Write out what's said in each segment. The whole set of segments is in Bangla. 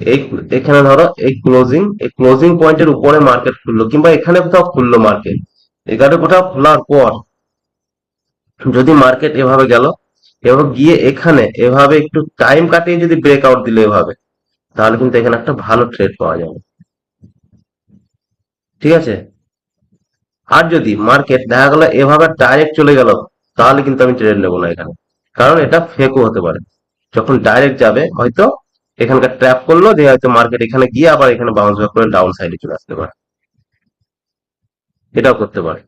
এই এখানে ধরো এই ক্লোজিং এই ক্লোজিং পয়েন্টের উপরে মার্কেট খুললো, কিংবা এখানে কোথাও খুললো মার্কেট এখানে কোথাও খোলার পর যদি মার্কেট এভাবে গেল, এবং গিয়ে এখানে এভাবে একটু টাইম কাটিয়ে যদি ব্রেকআউট দিলে এভাবে, তাহলে কিন্তু এখানে একটা ভালো ট্রেড পাওয়া যাবে। ঠিক আছে? আর যদি মার্কেট দেখা গেল এভাবে ডাইরেক্ট চলে গেল, তাহলে কিন্তু আমি ট্রেড নেব না এখানে। কারণ এটা ফেকও হতে পারে। যখন ডাইরেক্ট যাবে, হয়তো এখানকার ট্র্যাপ করল, যে হয়তো মার্কেট এখানে গিয়ে আবার এখানে বাউন্স ব্যাক করে ডাউন সাইডে চলে আসতে পারে। এটাও করতে পারে।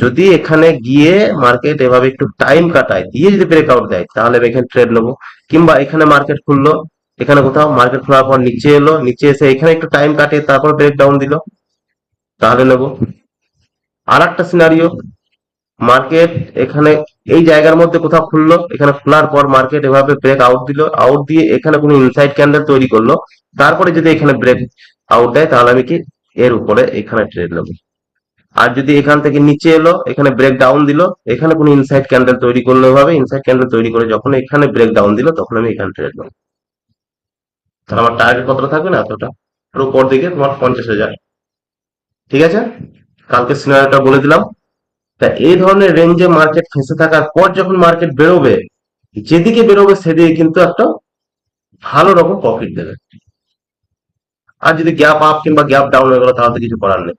যদি এখানে গিয়ে মার্কেট এভাবে একটু টাইম কাটায়, দিয়ে যদি ব্রেকআউট দেয়, তাহলে এখানে ট্রেড নেব। কিংবা এখানে মার্কেট খুললো, এখানে কোথাও মার্কেট খোলার পর নিচে এলো, নিচে এসে এখানে একটু টাইম কাটিয়ে তারপর ব্রেক ডাউন দিল, তাহলে নেব। আর একটা সিনারিও মার্কেট এখানে এই জায়গার মধ্যে কোথাও খুললো, এখানে খোলার পর মার্কেট এভাবে ব্রেক আউট দিল আউট দিয়ে এখানে কোনো ইনসাইড ক্যান্ডেল তৈরি করল, তারপরে যদি এখানে ব্রেক আউট দেয় তাহলে আমি কি এর উপরে এখানে ট্রেড নেব। আর যদি এখান থেকে নিচে এলো, এখানে ব্রেক ডাউন দিল, এখানে কোনো ইনসাইড ক্যান্ডেল তৈরি করলে হবে ইনসাইড ক্যান্ডেল তৈরি করে যখন এখানে ব্রেক ডাউন দিল, তখন আমি এখানে ট্রেড নেব। তাহলে আমার টার্গেট কতটা থাকবে না এতটা? আর উপর দিকে তোমার পঞ্চাশ হাজার। ঠিক আছে? কালকে সিনারিটা বলে দিলাম। তা এই ধরনের রেঞ্জে মার্কেট ফেঁসে থাকার পর যখন মার্কেট বেরোবে, যেদিকে বেরোবে সেদিকে কিন্তু একটা ভালো রকম প্রফিট দেবে। আর যদি গ্যাপ আপ কিংবা গ্যাপ ডাউন হয়ে গেল, তাহলে কিছু করার নেই।